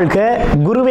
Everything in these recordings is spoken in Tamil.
வாழ்க குருவே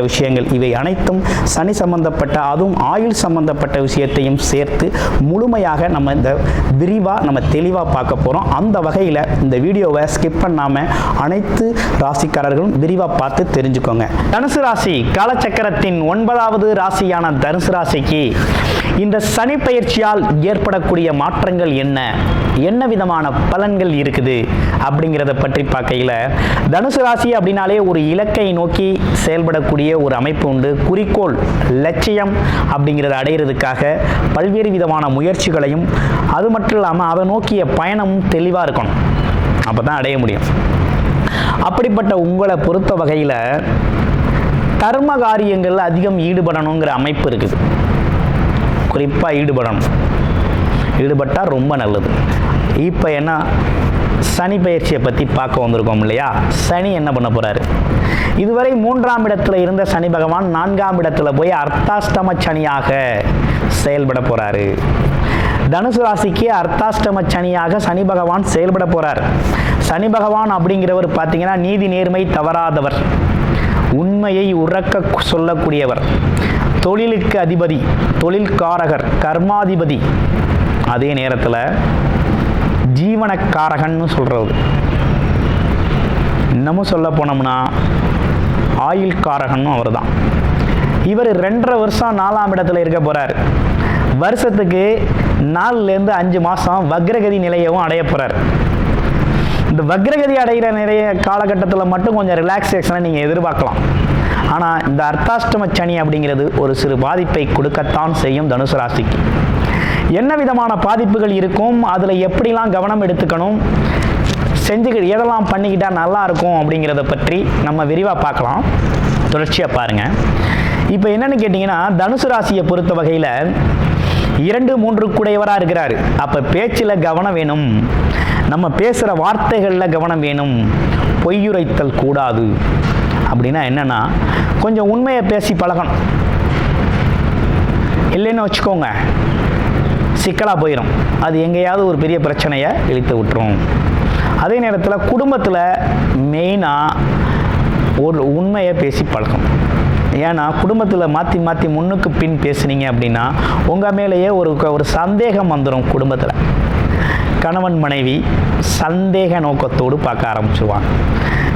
விஷயங்கள். இவை அனைத்தும் சனி சம்பந்தப்பட்ட அதுவும் ஆயுள் சம்பந்தப்பட்ட விஷயத்தையும் சேர்த்து முழுமையாக நம்ம இந்த விரிவாக நம்ம தெளிவாக பார்க்க போகிறோம் அந்த வகையில் இந்த வீடியோவை ஸ்கிப் பண்ணாமல் அனைத்து ராசிக்காரர்களும் விரிவாக பார்த்து தெரிஞ்சுக்கோங்க. தனுசு ராசி காலச்சக்கரத்தின் ஒன்பதாவது ராசியான தனுசு ராசிக்கு இந்த சனி பயிற்சியால் ஏற்படக்கூடிய மாற்றங்கள் என்ன? என்ன விதமான பலன்கள் இருக்குது? அப்படிங்கிறத பற்றி பார்க்கையில் தனுசு ராசி அப்படின்னாலே ஒரு இலக்கை நோக்கி செயல்படக்கூடிய ஒரு அமைப்பு உண்டு. குறிக்கோள் லட்சியம் அப்படிங்கிறத அடையிறதுக்காக பல்வேறு விதமான முயற்சிகளையும் அது மட்டும் இல்லாமல் அதை நோக்கிய பயணமும் தெளிவாக இருக்கணும். அப்போ தான் அடைய முடியும். அப்படிப்பட்ட உங்களை பொறுத்த வகையில் கர்ம காரியங்களில் அதிகம் ஈடுபடணுங்கிற அமைப்பு இருக்குது. குறிப்பாக ஈடுபடணும். ஈடுபட்டால் ரொம்ப நல்லது. இப்போ என்ன? சனி பயிற்சியை பற்றி பார்க்க வந்திருக்கோம் இல்லையா? சனி என்ன பண்ண போகிறாரு இதுவரை மூன்றாம் இடத்துல இருந்த சனி பகவான் நான்காம் இடத்துல போய் அர்த்தாஷ்டம சனியாக செயல்பட போகிறாரு தனுசு ராசிக்கு அர்த்தாஷ்டம சனியாக சனி பகவான் செயல்பட போகிறார் சனி பகவான் அப்படிங்கிறவர் பார்த்தீங்கன்னா நீதி நேர்மை தவறாதவர். உண்மையை உறக்க சொல்லக்கூடியவர். தொழிலுக்கு அதிபதி தொழில்காரகர் கர்மாதிபதி. அதே நேரத்தில் ஜீவனக்காரகன்னு சொல்கிறது இன்னமும் சொல்ல போனோம்னா ஆயில் காரகனும் அவர் தான் இவர் ரெண்டரை வருஷம் நாலாம் இடத்துல இருக்க போகிறார் வருஷத்துக்கு நாலுலேருந்து அஞ்சு மாதம் வக்ரகதி நிலையவும் அடைய போகிறார் இந்த வக்ரகதி அடைகிற நிறைய காலகட்டத்தில் மட்டும் கொஞ்சம் ரிலாக்ஸேஷனை நீங்கள் எதிர்பார்க்கலாம். ஆனால் இந்த அர்த்தாஷ்டம சனி அப்படிங்கிறது ஒரு சிறு பாதிப்பை கொடுக்கத்தான் செய்யும் தனுசு ராசிக்கு. என்ன விதமான பாதிப்புகள் இருக்கும்? அதில் எப்படிலாம் கவனம் எடுத்துக்கணும்? செஞ்சுக்கிட்டு எதெல்லாம் பண்ணிக்கிட்டால் நல்லா இருக்கும் அப்படிங்கிறத பற்றி நம்ம விரிவாக பார்க்கலாம். தொடர்ச்சியாக பாருங்கள் இப்போ என்னென்னு கேட்டிங்கன்னா தனுசு ராசியை பொறுத்த வகையில் இரண்டு மூன்று கூடையவராக இருக்கிறாரு. அப்போ பேச்சில் கவனம் வேணும். நம்ம பேசுகிற வார்த்தைகளில் கவனம் வேணும். பொய்யுரைத்தல் கூடாது. அப்படின்னா என்னென்னா கொஞ்சம் உண்மையை பேசி பழகணும். இல்லைன்னு வச்சுக்கோங்க சிக்கலாக போயிடும் அது எங்கேயாவது ஒரு பெரிய பிரச்சனையை இழுத்து விட்டுரும். அதே நேரத்தில் குடும்பத்தில் மெயினாக ஒரு உண்மையை பேசி பழக்கம் ஏன்னா குடும்பத்தில் மாற்றி மாற்றி முன்னுக்கு பின் பேசுனீங்க அப்படின்னா உங்கள் மேலேயே ஒரு ஒரு சந்தேகம் வந்துடும் குடும்பத்தில். கணவன் மனைவி சந்தேக நோக்கத்தோடு பார்க்க ஆரம்பிச்சிருவாங்க.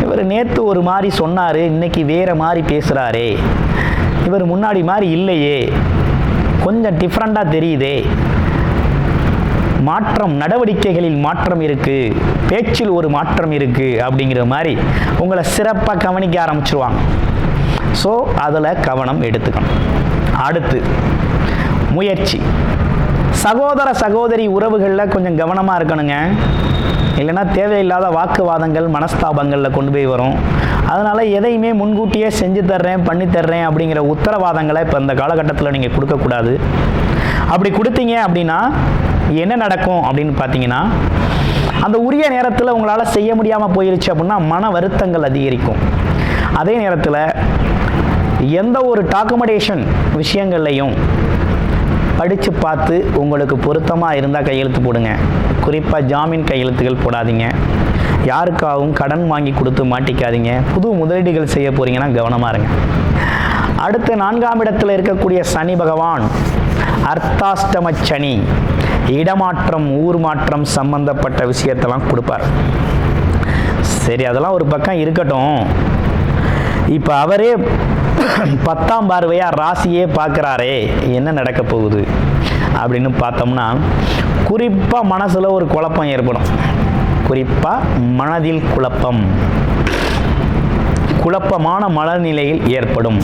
இவர் நேற்று ஒரு மாதிரி சொன்னார் இன்னைக்கு வேறு மாதிரி பேசுகிறாரே இவர் முன்னாடி மாதிரி இல்லையே. கொஞ்சம் டிஃப்ரெண்ட்டாக தெரியுதே. மாற்றம் நடவடிக்கைகளில் மாற்றம் இருக்குது பேச்சில் ஒரு மாற்றம் இருக்குது அப்படிங்கிற மாதிரி உங்களை சிறப்பாக கவனிக்க ஆரம்பிச்சிருவாங்க. ஸோ அதில் கவனம் எடுத்துக்கணும். அடுத்து முயற்சி. சகோதர சகோதரி உறவுகளில் கொஞ்சம் கவனமாக இருக்கணுங்க. இல்லைன்னா தேவையில்லாத வாக்குவாதங்கள் மனஸ்தாபங்களில் கொண்டு போய் வரும். அதனால் எதையுமே முன்கூட்டியே செஞ்சு தர்றேன் பண்ணி தர்றேன் அப்படிங்கிற உத்தரவாதங்களை இப்போ இந்த காலகட்டத்தில் நீங்கள் கொடுக்கக்கூடாது. அப்படி கொடுத்தீங்க அப்படின்னா என்ன நடக்கும் அப்படின்னு பார்த்தீங்கன்னா அந்த உரிய நேரத்தில் உங்களால் செய்ய முடியாமல் போயிருச்சு அப்படின்னா மன வருத்தங்கள் அதிகரிக்கும். அதே நேரத்தில் எந்த ஒரு டாக்குமெண்டேஷன் விஷயங்கள்லையும் படித்து பார்த்து உங்களுக்கு பொருத்தமாக இருந்தால் கையெழுத்து போடுங்க. குறிப்பாக ஜாமீன் கையெழுத்துகள் போடாதீங்க. யாருக்காகவும் கடன் வாங்கி கொடுத்து மாட்டிக்காதீங்க. புது முதலீடுகள் செய்ய போகிறீங்கன்னா கவனமாக இருங்க. அடுத்து நான்காம் இடத்தில் இருக்கக்கூடிய சனி பகவான். அர்த்தாஷ்டம சனி. இடமாற்றம் ஊர் மாற்றம் சம்பந்தப்பட்ட விஷயத்தெல்லாம் கொடுப்பார். சரி அதெல்லாம் ஒரு பக்கம் இருக்கட்டும். இப்போ அவரே பத்தாம் பார்வையாக ராசியே பார்க்குறாரே என்ன நடக்க போகுது? அப்படின்னு பார்த்தோம்னா குறிப்பாக மனசில் ஒரு குழப்பம் ஏற்படும். குறிப்பாக மனதில் குழப்பம். குழப்பமான மனநிலையில் ஏற்படும்.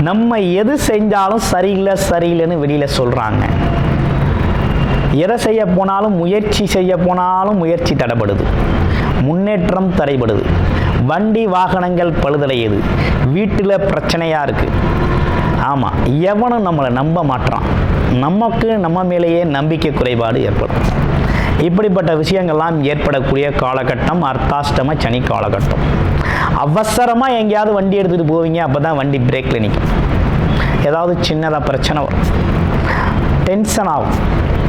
நம்ம எது செஞ்சாலும் சரியில்லை சரியில்லைன்னு வெளியில் சொல்கிறாங்க எதை செய்ய போனாலும் முயற்சி செய்ய போனாலும் முயற்சி தடைப்படுது முன்னேற்றம் தடைபடுது. வண்டி வாகனங்கள் பழுதடையுது வீட்டில் பிரச்சனையாக இருக்குது ஆமாம் எவனும் நம்மளை நம்ப மாட்டான் நமக்கு நம்ம மேலேயே நம்பிக்கை குறைபாடு ஏற்படும். இப்படிப்பட்ட விஷயங்கள்லாம் ஏற்படக்கூடிய காலகட்டம் அர்த்தாஷ்டம சனி காலகட்டம். அவசரமாக எங்கேயாவது வண்டி எடுத்துகிட்டு போவீங்க அப்போ தான் வண்டி பிரேக்கில் நிற்கும் ஏதாவது சின்னதாக பிரச்சனை வரும். டென்ஷன் ஆகும்.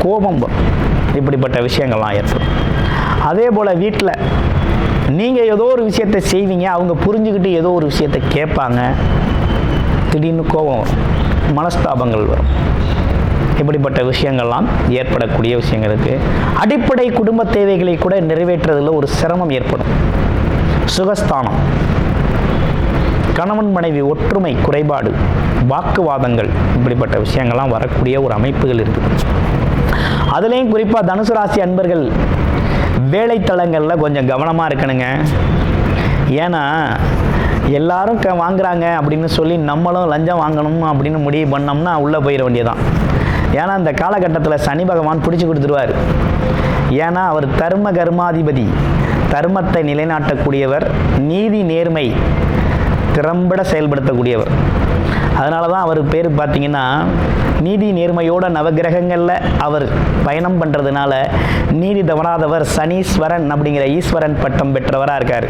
கோபம் வரும். இப்படிப்பட்ட விஷயங்கள்லாம் ஏற்படும். அதே போல் வீட்டில் நீங்கள் ஏதோ ஒரு விஷயத்தை செய்வீங்க அவங்க புரிஞ்சுக்கிட்டு ஏதோ ஒரு விஷயத்தை கேட்பாங்க திடீர்னு கோபம் வரும் மனஸ்தாபங்கள் வரும். இப்படிப்பட்ட விஷயங்கள்லாம் ஏற்படக்கூடிய விஷயங்களுக்கு அடிப்படை குடும்ப தேவைகளை கூட நிறைவேற்றுறதில் ஒரு சிரமம் ஏற்படும். சுகஸ்தானம். கணவன் மனைவி ஒற்றுமை குறைபாடு வாக்குவாதங்கள் இப்படிப்பட்ட விஷயங்கள்லாம் வரக்கூடிய ஒரு அமைப்புகள் இருக்குது. அதுலேயும் குறிப்பாக தனுசு ராசி அன்பர்கள் வேலைத்தளங்களில் கொஞ்சம் கவனமாக இருக்கணுங்க. ஏன்னா எல்லாரும் க வாங்குறாங்க அப்படின்னு சொல்லி நம்மளும் லஞ்சம் வாங்கணும் அப்படின்னு முடிவு பண்ணோம்னா உள்ளே போயிட வேண்டியதான் ஏன்னா இந்த காலகட்டத்தில் சனி பகவான் பிடிச்சி கொடுத்துருவார். ஏன்னா அவர் தர்ம கர்மாதிபதி. தர்மத்தை நிலைநாட்டக்கூடியவர் நீதி நேர்மை திறம்பட செயல்படுத்தக்கூடியவர். அதனால தான் அவர் பேர் பார்த்தீங்கன்னா நீதி நேர்மையோட நவகிரகங்களில் அவர் பயணம் பண்ணுறதுனால நீதி தவறாதவர் சனீஸ்வரன் அப்படிங்கிற ஈஸ்வரன் பட்டம் பெற்றவராக இருக்கார்.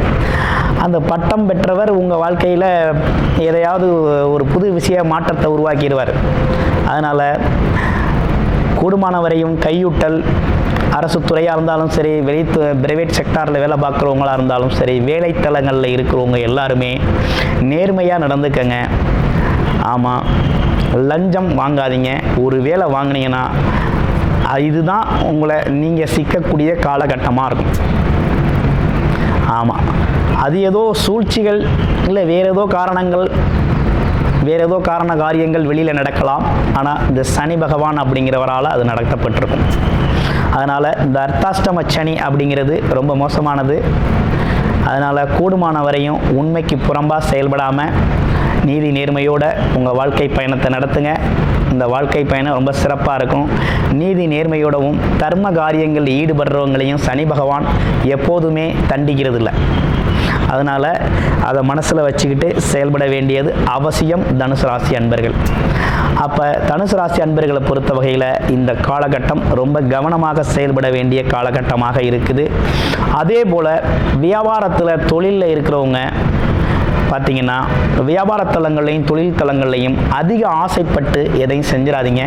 அந்த பட்டம் பெற்றவர் உங்கள் வாழ்க்கையில் எதையாவது ஒரு புது விஷய மாற்றத்தை உருவாக்கிடுவார். அதனால் கூடுமானவரையும் கையூட்டல் அரசு துறையாக இருந்தாலும் சரி வெளி பிரைவேட் செக்டாரில் வேலை பார்க்குறவங்களா இருந்தாலும் சரி வேலைத்தலங்களில் இருக்கிறவங்க எல்லாருமே நேர்மையாக நடந்துக்கங்க. ஆமாம் லஞ்சம் வாங்காதீங்க. ஒரு வேலை வாங்கினீங்கன்னா இதுதான் உங்களை நீங்கள் சிக்கக்கூடிய காலகட்டமாக இருக்கும். ஆமாம் அது ஏதோ சூழ்ச்சிகள் இல்லை வேறு ஏதோ காரணங்கள் வேறு ஏதோ காரண காரியங்கள் வெளியில் நடக்கலாம். ஆனால் இந்த சனி பகவான் அப்படிங்கிறவரால் அது நடத்தப்பட்டிருக்கும். அதனால் இந்த அர்த்தாஷ்டம சனி அப்படிங்கிறது ரொம்ப மோசமானது. அதனால் கூடுமான வரையும் உண்மைக்கு புறம்பாக செயல்படாமல் நீதி நேர்மையோட உங்கள் வாழ்க்கை பயணத்தை நடத்துங்க. இந்த வாழ்க்கை பயணம் ரொம்ப சிறப்பாக இருக்கும். நீதி நேர்மையோடவும் தர்ம காரியங்களில் ஈடுபடுறவங்களையும் சனி பகவான் எப்போதுமே தண்டிக்கிறது இல்லை அதனால் அதை மனசில் வச்சுக்கிட்டு செயல்பட வேண்டியது அவசியம் தனுசு ராசி அன்பர்கள். அப்போ தனுசு ராசி அன்பர்களை பொறுத்த வகையில் இந்த காலகட்டம் ரொம்ப கவனமாக செயல்பட வேண்டிய காலகட்டமாக இருக்குது. அதே போல் வியாபாரத்தில் தொழிலில் இருக்கிறவங்க பார்த்தீங்கன்னா வியாபார தலங்கள்லையும் தொழில் தலங்கள்லையும் அதிக ஆசைப்பட்டு எதையும் செஞ்சிடாதீங்க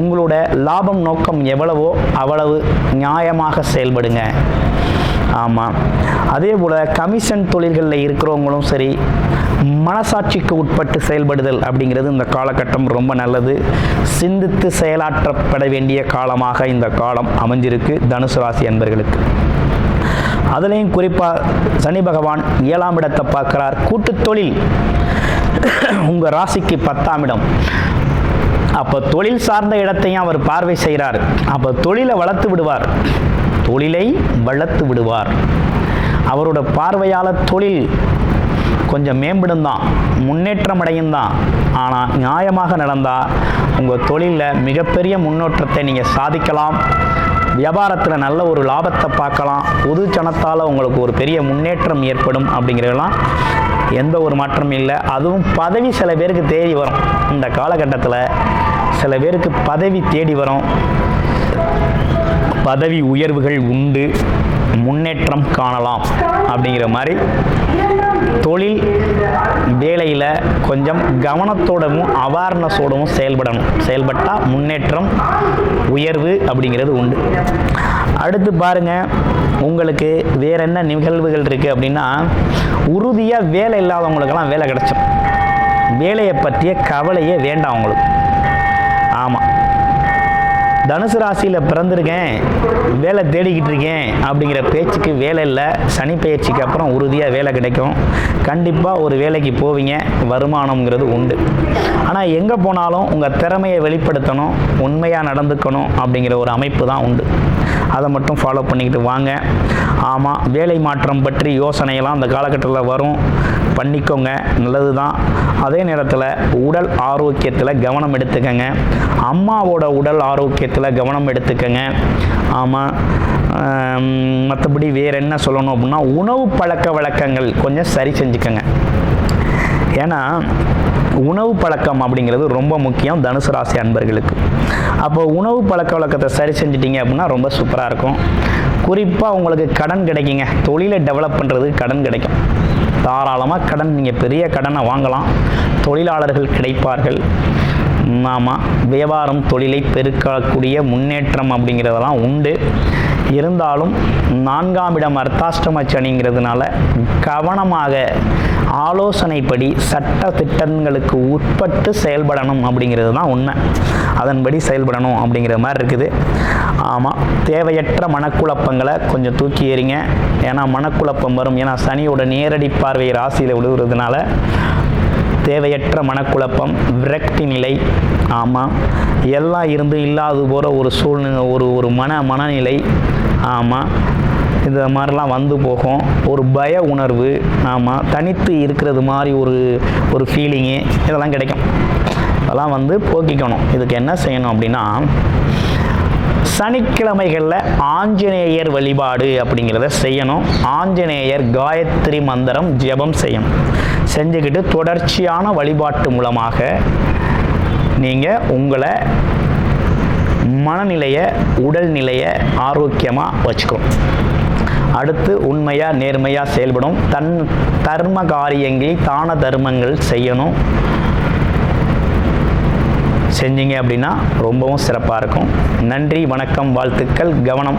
உங்களோட லாபம் நோக்கம் எவ்வளவோ அவ்வளவு நியாயமாக செயல்படுங்க. ஆமாம் அதே போல் கமிஷன் தொழில்களில் இருக்கிறவங்களும் சரி மனசாட்சிக்கு உட்பட்டு செயல்படுதல் அப்படிங்கிறது இந்த காலகட்டம் ரொம்ப நல்லது. சிந்தித்து செயலாற்றப்பட வேண்டிய காலமாக இந்த காலம் அமைஞ்சிருக்கு. தனுசு ராசி அன்பர்களுக்கு. அதுலேயும் குறிப்பாக சனி பகவான் ஏழாம் இடத்தை பார்க்குறார். கூட்டுத் தொழில். உங்கள் ராசிக்கு பத்தாம் இடம். அப்போ தொழில் சார்ந்த இடத்தையும் அவர் பார்வை செய்கிறார். அப்போ தொழிலை வளர்த்து விடுவார். தொழிலை வளர்த்து விடுவார். அவரோட பார்வையால் தொழில் கொஞ்சம் மேம்படும் தான். முன்னேற்றம் அடையும் தான். ஆனால் நியாயமாக நடந்தால் உங்கள் தொழிலில் மிகப்பெரிய முன்னேற்றத்தை நீங்கள் சாதிக்கலாம். வியாபாரத்தில் நல்ல ஒரு லாபத்தை பார்க்கலாம். பொது ஜனத்தால் உங்களுக்கு ஒரு பெரிய முன்னேற்றம் ஏற்படும் அப்படிங்கிறதெல்லாம் எந்த ஒரு மாற்றமும் இல்லை. அதுவும் பதவி சில பேருக்கு தேடி வரும். இந்த காலகட்டத்தில் சில பேருக்கு பதவி தேடி வரும். பதவி உயர்வுகள் உண்டு. முன்னேற்றம் காணலாம் அப்படிங்கிற மாதிரி தொழில் வேலையில் கொஞ்சம் கவனத்தோடவும் அவேர்னஸோடவும் செயல்படணும். செயல்பட்டால் முன்னேற்றம் உயர்வு அப்படிங்கிறது உண்டு. அடுத்து பாருங்க உங்களுக்கு வேற என்ன நிகழ்வுகள் இருக்குது அப்படின்னா உறுதியாக வேலை இல்லாதவங்களுக்கெல்லாம் வேலை கிடைச்சிடும் வேலையை பற்றிய கவலையே வேண்டாம் அவங்களுக்கு தனுசு ராசியில் பிறந்திருக்கேன் வேலை தேடிக்கிட்டு இருக்கேன் அப்படிங்கிற பேச்சுக்கு வேலை இல்லை. சனி பயிற்சிக்கு அப்புறம் உறுதியாக வேலை கிடைக்கும். கண்டிப்பாக ஒரு வேலைக்கு போவீங்க. வருமானம்ங்கிறது உண்டு. ஆனால் எங்கே போனாலும் உங்கள் திறமையை வெளிப்படுத்தணும் உண்மையாக நடந்துக்கணும் அப்படிங்கிற ஒரு அமைப்பு தான் உண்டு. அதை மட்டும் ஃபாலோ பண்ணிக்கிட்டு வாங்க. ஆமாம் வேலை மாற்றம் பற்றி யோசனையெல்லாம் அந்த காலகட்டத்தில் வரும். பண்ணிக்கோங்க நல்லது தான் அதே நேரத்தில் உடல் ஆரோக்கியத்தில் கவனம் எடுத்துக்கங்க. அம்மாவோட உடல் ஆரோக்கியத்தில் கவனம் எடுத்துக்கங்க. ஆமாம் மற்றபடி வேறு என்ன சொல்லணும் அப்படின்னா உணவு பழக்க வழக்கங்கள் கொஞ்சம் சரி செஞ்சுக்கங்க. ஏன்னா உணவு பழக்கம் அப்படிங்கிறது ரொம்ப முக்கியம் தனுசு ராசி அன்பர்களுக்கு. அப்போ உணவு பழக்க வழக்கத்தை சரி செஞ்சிட்டிங்க அப்படின்னா ரொம்ப சூப்பராக இருக்கும். குறிப்பாக உங்களுக்கு கடன் கிடைக்குங்க. தொழிலை டெவலப் பண்ணுறதுக்கு கடன் கிடைக்கும். தாராளமாக கடன் நீங்கள் பெரிய கடனை வாங்கலாம். தொழிலாளர்கள் கிடைப்பார்கள். ஆமாம் வியாபாரம் தொழிலை பெருக்கக்கூடிய முன்னேற்றம் அப்படிங்கிறதெல்லாம் உண்டு. இருந்தாலும் நான்காம் இடம் அர்த்தாஷ்டம சனிங்கிறதுனால கவனமாக ஆலோசனைப்படி சட்ட திட்டங்களுக்கு உட்பட்டு செயல்படணும் அப்படிங்கிறது தான் உண்மை. அதன்படி செயல்படணும் அப்படிங்கிற மாதிரி இருக்குது. ஆமாம் தேவையற்ற மனக்குழப்பங்களை கொஞ்சம் தூக்கி எறிங்க. ஏன்னா மனக்குழப்பம் வரும். ஏன்னா சனியோட நேரடி பார்வை ராசியில் விழுகிறதுனால தேவையற்ற மனக்குழப்பம் விரக்தி நிலை ஆமாம் எல்லாம் இருந்து இல்லாது போகிற ஒரு சூழ்நிலை ஒரு ஒரு மன மனநிலை ஆமாம் இந்த மாதிரிலாம் வந்து போகும். ஒரு பய உணர்வு ஆமாம் தனித்து இருக்கிறது மாதிரி ஒரு ஒரு ஃபீலிங்கு இதெல்லாம் கிடைக்கும். அதெல்லாம் வந்து போக்கிக்கணும். இதுக்கு என்ன செய்யணும் அப்படின்னா சனிக்கிழமைகளில் ஆஞ்சநேயர் வழிபாடு அப்படிங்கிறத செய்யணும். ஆஞ்சநேயர் காயத்ரி மந்திரம் ஜெபம் செய்யணும். செஞ்சுக்கிட்டு தொடர்ச்சியான வழிபாட்டு மூலமாக நீங்கள் உங்களை மனநிலையை உடல்நிலையை ஆரோக்கியமாக வச்சுக்கணும். அடுத்து உண்மையாக நேர்மையாக செயல்படும். தன் தர்ம காரியங்களில் தான தர்மங்கள் செய்யணும். செஞ்சீங்க அப்படின்னா ரொம்பவும் சிறப்பாக இருக்கும். நன்றி வணக்கம் வாழ்த்துக்கள் கவனம்.